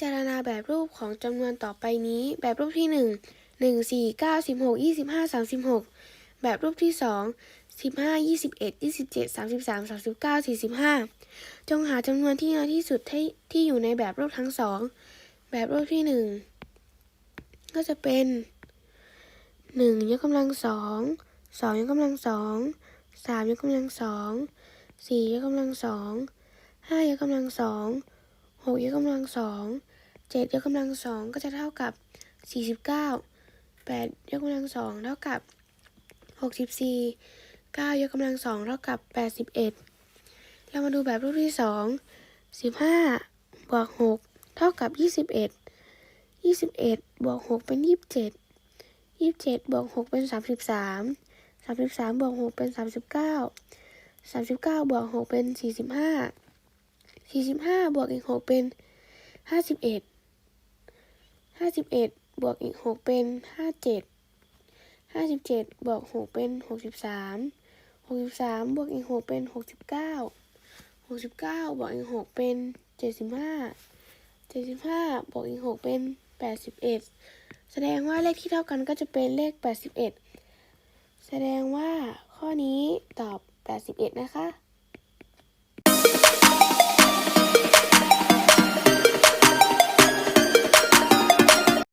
จารณาแบบรูปของจำนวนต่อไปนี้ แบบรูปที่ 1 1 4 9 16 25 36 แบบรูปที่ 2 15 21 27 33 39 45 จงหาจำนวนที่น้อยที่สุดที่ที่อยู่ในแบบรูปทั้งสอง แบบรูปที่ 1 ก็จะเป็น 1 ยกกำลังสอง2ยกกำลังสอง3ยกกำลังสอง4ยกกำลังสอง5ยกกำลังสอง หกยกกำลังสองเจ็ดยกกำลังสองก็จะเท่ากับสี่สิบเก้าแปดยกกำลังสองเท่ากับหกสิบสี่เก้ายกกำลังสองเท่ากับแปดสิบเอ็ดเรามาดูแบบรูปที่สองสิบห้าบวกหกเท่ากับยี่สิบเอ็ดยี่สิบเอ็ดบวกหกเป็นยี่สิบเจ็ดยี่สิบเจ็ดบวกหกเป็นสามสิบสามสามสิบสามบวกหกเป็นสามสิบเก้าสามสิบเก้าบวกหกเป็นสี่สิบห้า สี่สิบห้าบวกอีกหกเป็นห้าสิบเอ็ดห้าสิบเอ็ดบวกอีกหกเป็นห้าเจ็ดห้าสิบเจ็ดบวกหกเป็นหกสิบสามหกสิบสามบวกอีกหกเป็นหกสิบเก้าหกสิบเก้าบวกอีกหกเป็นเจ็ดสิบห้าเจ็ดสิบห้าบวกอีกหกเป็นแปดสิบเอ็ดแสดงว่าเลขที่เท่ากันก็จะเป็นเลขแปดสิบเอ็ดแสดงว่าข้อนี้ตอบแปดสิบเอ็ดนะคะ